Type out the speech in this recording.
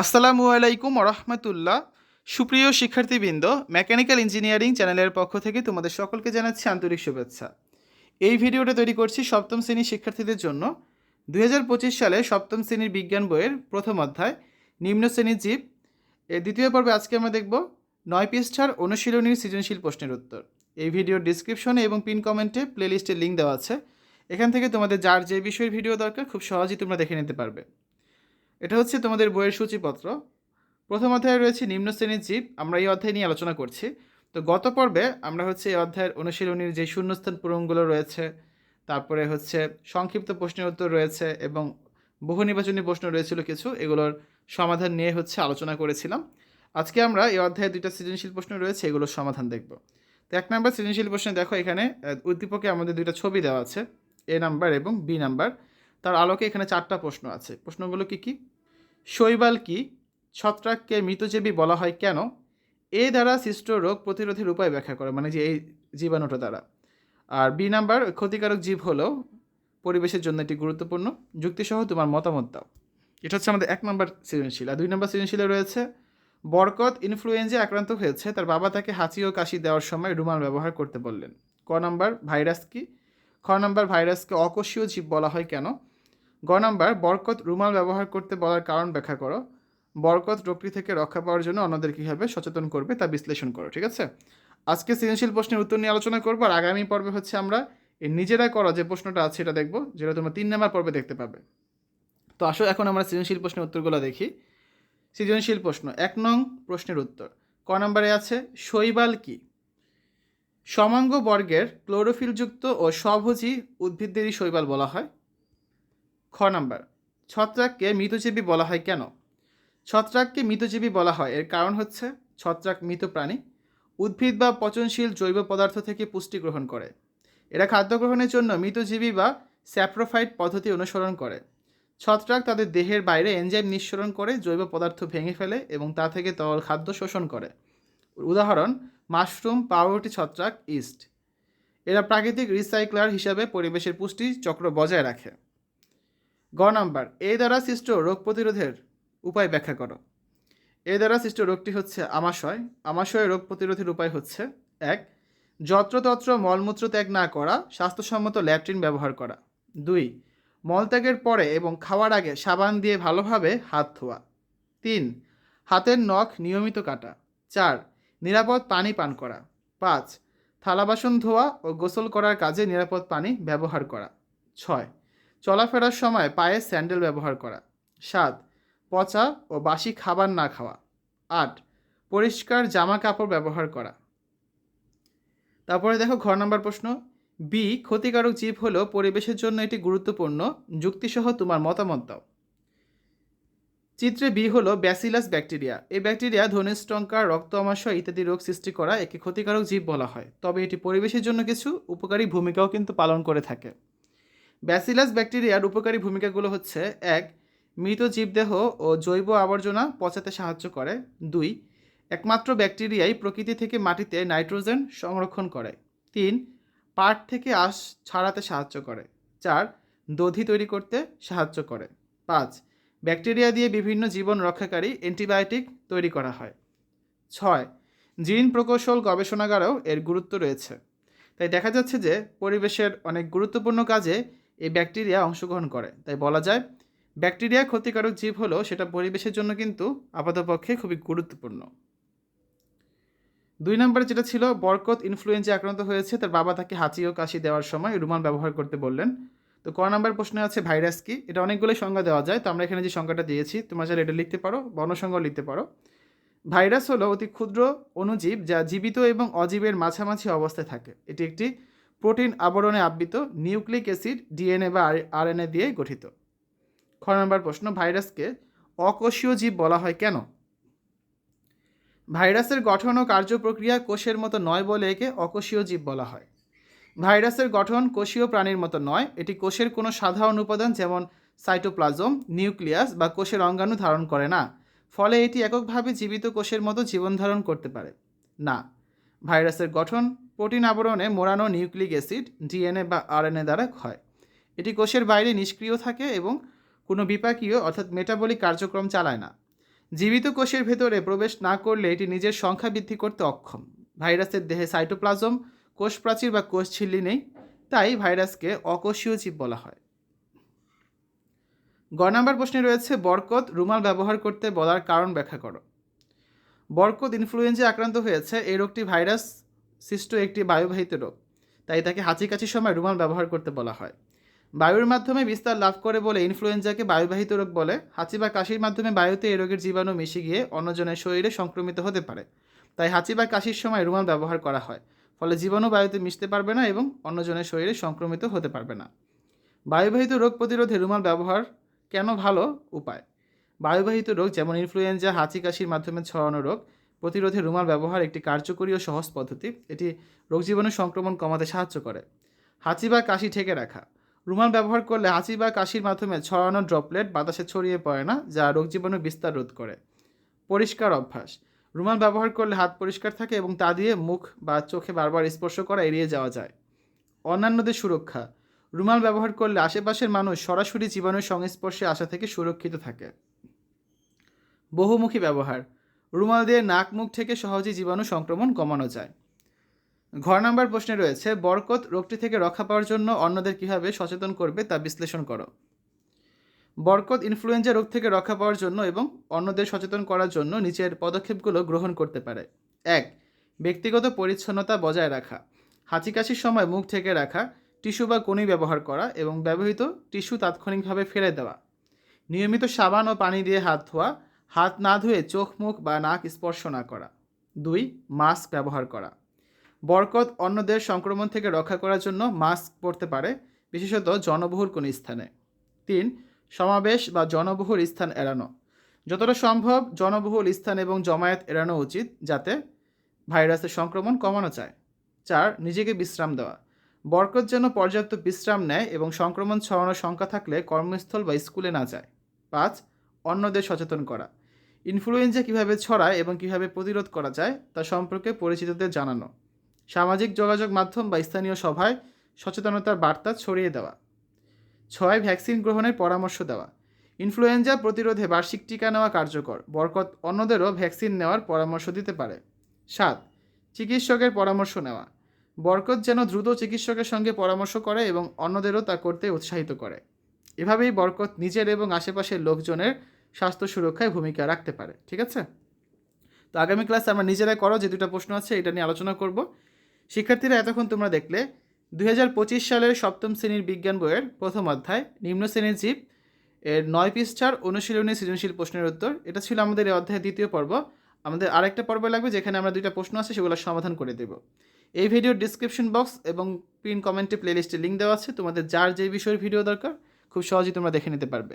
আসসালামু আলাইকুম রহমতুল্লাহ সুপ্রিয় শিক্ষার্থীবৃন্দ, মেকানিক্যাল ইঞ্জিনিয়ারিং চ্যানেলের পক্ষ থেকে তোমাদের সকলকে জানাচ্ছি আন্তরিক শুভেচ্ছা। এই ভিডিওটা তৈরি করছি সপ্তম শ্রেণির শিক্ষার্থীদের জন্য। দু হাজার পঁচিশ সালে সপ্তম শ্রেণির বিজ্ঞান বইয়ের প্রথম অধ্যায়, নিম্ন শ্রেণির জীব। এর দ্বিতীয় পর্বে আজকে আমরা দেখব নয় পৃষ্ঠার অনুশীলনীর সৃজনশীল প্রশ্নের উত্তর। এই ভিডিওর ডিসক্রিপশনে এবং পিন কমেন্টে প্লেলিস্টের লিঙ্ক দেওয়া আছে। এখান থেকে তোমাদের যার যে বিষয়ের ভিডিও দরকার, খুব সহজেই তোমরা দেখে নিতে পারবে। এটা হচ্ছে তোমাদের বইয়ের সূচিপত্র। প্রথম অধ্যায়ে রয়েছে নিম্ন শ্রেণির জীব। আমরা এই অধ্যায় নিয়ে আলোচনা করছি। তো গত পর্বে আমরা হচ্ছে এই অধ্যায়ের অনুশীলনীর যে শূন্যস্থান পূরণগুলো রয়েছে, তারপরে হচ্ছে সংক্ষিপ্ত প্রশ্নের উত্তর রয়েছে এবং বহু নির্বাচনী প্রশ্ন রয়েছিল কিছু, এগুলোর সমাধান নিয়ে হচ্ছে আলোচনা করেছিলাম। আজকে আমরা এই অধ্যায়ে দুইটা সৃজনশীল প্রশ্ন রয়েছে, এগুলোর সমাধান দেখব। তো এক নাম্বার সৃজনশীল প্রশ্নে দেখো এখানে উদ্দীপকে আমাদের দুইটা ছবি দেওয়া আছে, এ নাম্বার এবং বি নাম্বার। তার আলোকে এখানে চারটা প্রশ্ন আছে। প্রশ্নগুলো কি কি? শৈবাল কি? ছত্রাককে মৃতজীবী বলা হয় কেন? এ দ্বারা সৃষ্ট রোগ প্রতিরোধের উপায় ব্যাখ্যা করে মানে যে এই জীবাণুটা দ্বারা। আর বি নাম্বার, ক্ষতিকারক জীব হলো পরিবেশের জন্য এটি গুরুত্বপূর্ণ। যুক্তিসহ তোমার মতামত দাও। এটা হচ্ছে আমাদের এক নম্বর সৃজনশীল। আর দুই নম্বর সৃজনশীলে রয়েছে, বরকত ইনফ্লুয়েঞ্জা আক্রান্ত হয়েছে, তার বাবা তাকে হাঁচি ও কাশি দেওয়ার সময় রুমাল ব্যবহার করতে বললেন। ক নাম্বার, ভাইরাস কি? খ নাম্বার, ভাইরাসকে অকোষীয় জীব বলা হয় কেন? গ নাম্বার, বরকত রুমাল ব্যবহার করতে বলার কারণ ব্যাখ্যা করো। বরকত রোগটি থেকে রক্ষা পাওয়ার জন্য অন্যদের কীভাবে সচেতন করবে তা বিশ্লেষণ করো, ঠিক আছে? আজকে সৃজনশীল প্রশ্নের উত্তর নিয়ে আলোচনা করব আর আগামী পর্বে হচ্ছে আমরা এই নিজেরা করা যে প্রশ্নটা আছে সেটা দেখব, যেটা তোমরা তিন নাম্বার পর্বে দেখতে পাবে। তো আসো, এখন আমরা সৃজনশীল প্রশ্নের উত্তরগুলো দেখি। সৃজনশীল প্রশ্ন, এক নং প্রশ্নের উত্তর। ক নম্বরে আছে, শৈবাল কি? সমাঙ্গ বর্গের ক্লোরোফিলযুক্ত ও স্বভোজী উদ্ভিদদেরই শৈবাল বলা হয়। খ নাম্বার, ছত্রাককে মৃতজীবী বলা হয় কেন? ছত্রাককে মৃতজীবী বলা হয় এর কারণ হচ্ছে ছত্রাক মৃত প্রাণী, উদ্ভিদ বা পচনশীল জৈব পদার্থ থেকে পুষ্টি গ্রহণ করে। এরা খাদ্য গ্রহণের জন্য মৃতজীবী বা স্যাপ্রোফাইট পদ্ধতি অনুসরণ করে। ছত্রাক তাদের দেহের বাইরে এনজাইম নিঃসরণ করে জৈব পদার্থ ভেঙে ফেলে এবং তা থেকে তরল খাদ্য শোষণ করে। উদাহরণ, মাশরুম, পাউরুটি ছত্রাক, ইস্ট। এরা প্রাকৃতিক রিসাইক্লার হিসাবে পরিবেশের পুষ্টি চক্র বজায় রাখে। গ নাম্বার এই দ্বারা সৃষ্ট রোগ প্রতিরোধের উপায় ব্যাখ্যা করো। এ দ্বারা সৃষ্ট রোগটি হচ্ছে আমাশয়। আমাশয় রোগ প্রতিরোধের উপায় হচ্ছে, এক, যত্রতত্র মলমূত্র ত্যাগ না করা, স্বাস্থ্যসম্মত ল্যাট্রিন ব্যবহার করা। দুই মলত্যাগের পরে এবং খাওয়ার আগে সাবান দিয়ে ভালোভাবে হাত ধোয়া। তিন, হাতের নখ নিয়মিত কাটা। চার, নিরাপদ পানি পান করা। পাঁচ, থালা বাসন ধোয়া ও গোসল করার কাজে নিরাপদ পানি ব্যবহার করা। ছয় চলাফেরার সময় পায়ে স্যান্ডেল ব্যবহার করা। সাত, পচা ও বাসি খাবার না খাওয়া। আট, পরিষ্কার জামা কাপড় ব্যবহার করা। তারপরে দেখো ঘর নাম্বার প্রশ্ন। বি, ক্ষতিকারক জীব হলো পরিবেশের জন্য এটি গুরুত্বপূর্ণ। যুক্তিসহ তোমার মতামত দাও। চিত্রে বি হলো ব্যাসিলাস ব্যাকটেরিয়া। এই ব্যাকটেরিয়া ধনুষ্টঙ্কার রক্ত আমাশয় ইত্যাদি রোগ সৃষ্টি করা একে ক্ষতিকারক জীব বলা হয়। তবে এটি পরিবেশের জন্য কিছু উপকারী ভূমিকাও কিন্তু পালন করে থাকে। ব্যাসিলাস ব্যাকটেরিয়ার উপকারী ভূমিকাগুলো হচ্ছে, এক, মৃত জীবদেহ ও জৈব আবর্জনা পচাতে সাহায্য করে, দুই, একমাত্র ব্যাকটেরিয়াই প্রকৃতি থেকে মাটিতে নাইট্রোজেন সংরক্ষণ করে, তিন, পাট থেকে আঁশ ছাড়াতে সাহায্য করে, চার, দধি তৈরি করতে সাহায্য করে, পাঁচ ব্যাকটেরিয়া দিয়ে বিভিন্ন জীবন রক্ষাকারী অ্যান্টিবায়োটিক তৈরি করা হয়, ছয় জিন প্রকৌশল গবেষণাগারেও এর গুরুত্ব রয়েছে। তাই দেখা যাচ্ছে যে পরিবেশের অনেক গুরুত্বপূর্ণ কাজে এই ব্যাকটেরিয়া অংশগ্রহণ করে। তাই বলা যায়, ব্যাকটেরিয়া ক্ষতিকারক জীব হলেও সেটা পরিবেশের জন্য কিন্তু আপাতপক্ষে খুবই গুরুত্বপূর্ণ। দুই নম্বরে যেটা ছিল, বরকত ইনফ্লুয়েঞ্জা আক্রান্ত হয়েছে, তার বাবা তাকে হাঁচি ও কাশি দেওয়ার সময় রুমাল ব্যবহার করতে বললেন। তো ক নাম্বার প্রশ্নে আছে, ভাইরাস কি? এটা অনেকগুলোই সংজ্ঞা দেওয়া যায়, তো আমরা এখানে যে সংজ্ঞাটা দিয়েছি, তোমরা চাইলে এটা লিখতে পারো বর্ণসংজ্ঞাও লিখতে পারো। ভাইরাস হলো অতি ক্ষুদ্র অণুজীব যা জীবিত এবং অজীবের মাঝামাঝি অবস্থায় থাকে। এটি একটি প্রোটিন আবরণে আবৃত নিউক্লিক অ্যাসিড ডিএনএ বা আরএনএ দিয়ে গঠিত। খ নম্বর প্রশ্ন, ভাইরাসকে অকোষীয় জীব বলা হয় কেন? ভাইরাসের গঠন ও কার্যপ্রক্রিয়া কোষের মতো নয় বলে একে অকোষীয় জীব বলা হয়। ভাইরাসের গঠন কোষীয় প্রাণীর মতো নয়, এটি কোষের কোনো সাধারণ উপাদান যেমন সাইটোপ্লাজম, নিউক্লিয়াস বা কোষের অঙ্গাণু ধারণ করে না। ফলে এটি এককভাবে জীবিত কোষের মতো জীবন ধারণ করতে পারে। না, ভাইরাসের গঠন প্রোটিন আবরণে মোড়ানো নিউক্লিক অ্যাসিড, ডিএনএ বা আরএনএ দ্বারা হয় এটি কোষের বাইরে নিষ্ক্রিয় থাকে এবং কোনো বিপাকীয় অর্থাৎ মেটাবলিক কার্যক্রম চালায় না। জীবিত কোষের ভেতরে প্রবেশ না করলে এটি নিজের সংখ্যা বৃদ্ধি করতে অক্ষম। ভাইরাসের দেহে সাইটোপ্লাজম কোষ প্রাচীর বা কোষ ঝিল্লি নেই, তাই ভাইরাসকে অকোষীয় জীব বলা হয়। গ নাম্বার প্রশ্নে রয়েছে, বরকত রুমাল ব্যবহার করতে বলার কারণ ব্যাখ্যা করো। বরকত ইনফ্লুয়েঞ্জা আক্রান্ত হয়েছে, এই রোগটি ভাইরাস সৃষ্ট একটি বায়ুবাহিত রোগ। তাই তাকে হাঁচি কাশির সময় রুমাল ব্যবহার করতে বলা হয়। বায়ুর মাধ্যমে বিস্তার লাভ করে বলে ইনফ্লুয়েঞ্জাকে বায়ুবাহিত রোগ বলে, হাঁচি বা কাশির মাধ্যমে বায়ুতে এই রোগের জীবাণু মিশে গিয়ে অন্যজনের শরীরে সংক্রমিত হতে পারে। তাই হাঁচি বা কাশির সময় রুমাল ব্যবহার করা হয়, ফলে জীবাণু বায়ুতে মিশতে পারবে না এবং অন্যজনের শরীরে সংক্রমিত হতে পারবে না। বায়ুবাহিত রোগ প্রতিরোধে রুমাল ব্যবহার কেন ভালো? উপায়। বায়ুবাহিত রোগ যেমন ইনফ্লুয়েঞ্জা হাঁচি কাশির মাধ্যমে ছড়ানো রোগ প্রতিরোধে রুমাল ব্যবহার একটি কার্যকরী ও সহজ পদ্ধতি। এটি রোগ জীবাণু সংক্রমণ কমাতে সাহায্য করে। হাঁচি বা কাশি ঠেকে রাখা। রুমাল ব্যবহার করলে হাঁচি বা কাশির মাধ্যমে ছড়ানো ড্রপলেট বাতাসে ছড়িয়ে পড়ে না, যা রোগ জীবাণু বিস্তার রোধ করে। পরিষ্কার অভ্যাস। রুমাল ব্যবহার করলে হাত পরিষ্কার থাকে এবং তা দিয়ে মুখ বা চোখে বারবার স্পর্শ করা এড়িয়ে যাওয়া যায়। অন্যান্যদের সুরক্ষা। রুমাল ব্যবহার করলে আশেপাশের মানুষ সরাসরি জীবাণুর সংস্পর্শে আসা থেকে সুরক্ষিত থাকে। বহুমুখী ব্যবহার। রুমাল দিয়ে নাক মুখ থেকে সহজেই জীবাণু সংক্রমণ কমানো যায়। ঘর নাম্বার প্রশ্নে রয়েছে, বরকত রোগটি থেকে রক্ষা পাওয়ার জন্য অন্যদের কীভাবে সচেতন করবে তা বিশ্লেষণ করো। বরকত ইনফ্লুয়েঞ্জা রোগ থেকে রক্ষা পাওয়ার জন্য এবং অন্যদের সচেতন করার জন্য নিচের পদক্ষেপগুলো গ্রহণ করতে পারে। এক, ব্যক্তিগত পরিচ্ছন্নতা বজায় রাখা। হাঁচি কাশির সময় মুখ থেকে রাখা, টিস্যু বা কনি ব্যবহার করা এবং ব্যবহৃত টিস্যু তাৎক্ষণিকভাবে ফেলে দেওয়া। নিয়মিত সাবান ও পানি দিয়ে হাত ধোয়া হাত না ধুয়ে চোখ, মুখ বা নাক স্পর্শ না করা। দুই, মাস্ক ব্যবহার করা। বরকত অন্যদের সংক্রমণ থেকে রক্ষা করার জন্য মাস্ক পরতে পারে, বিশেষত জনবহুল কোনো স্থানে। তিন, সমাবেশ বা জনবহুল স্থান এড়ানো। যতটা সম্ভব জনবহুল স্থান এবং জমায়েত এড়ানো উচিত, যাতে ভাইরাসের সংক্রমণ কমানো যায়। চার, নিজেকে বিশ্রাম দেওয়া। বরকত যেন পর্যাপ্ত বিশ্রাম নেয় এবং সংক্রমণ ছড়ানোর সংখ্যা থাকলে কর্মস্থল বা স্কুলে না যায়। পাঁচ, অন্যদের সচেতন করা। ইনফ্লুয়েঞ্জা কীভাবে ছড়ায় এবং কীভাবে প্রতিরোধ করা যায়, তা সম্পর্কে পরিচিতদের জানানো। সামাজিক যোগাযোগ মাধ্যম বা স্থানীয় সভায় সচেতনতার বার্তা ছড়িয়ে দেওয়া। ছয়, ভ্যাকসিন গ্রহণের পরামর্শ দেওয়া। ইনফ্লুয়েঞ্জা প্রতিরোধে বার্ষিক টিকা নেওয়া কার্যকর। বরকত অন্যদেরও ভ্যাকসিন নেওয়ার পরামর্শ দিতে পারে। সাত, চিকিৎসকের পরামর্শ নেওয়া। বরকত যেন দ্রুত চিকিৎসকের সঙ্গে পরামর্শ করে এবং অন্যদেরও তা করতে উৎসাহিত করে। এভাবেই বরকত নিজের এবং আশেপাশের লোকজনের স্বাস্থ্য সুরক্ষায় ভূমিকা রাখতে পারে, ঠিক আছে? তো আগামী ক্লাসে আমরা নিজেরাই করো, যে দুটো প্রশ্ন আছে, এটা নিয়ে আলোচনা করব। শিক্ষার্থীরা, এতক্ষণ তোমরা দেখলে, দুই হাজার পঁচিশ সালের সপ্তম শ্রেণির বিজ্ঞান বইয়ের প্রথম অধ্যায়, নিম্ন শ্রেণির জীব, এর নয় পৃষ্ঠার অনুশীলনী, সৃজনশীল প্রশ্নের উত্তর, এটা ছিল আমাদের এই অধ্যায়ের দ্বিতীয় পর্ব। আমাদের আরেকটা পর্ব লাগবে, যেখানে আমরা দুইটা প্রশ্ন আছে, সেগুলো সমাধান করে দেব। এই ভিডিওর ডিসক্রিপশন বক্স এবং পিন কমেন্টে প্লেলিস্টে লিঙ্ক দেওয়া আছে, তোমাদের যার যে বিষয়ের ভিডিও দরকার, খুব সহজেই তোমরা দেখে নিতে পারবে।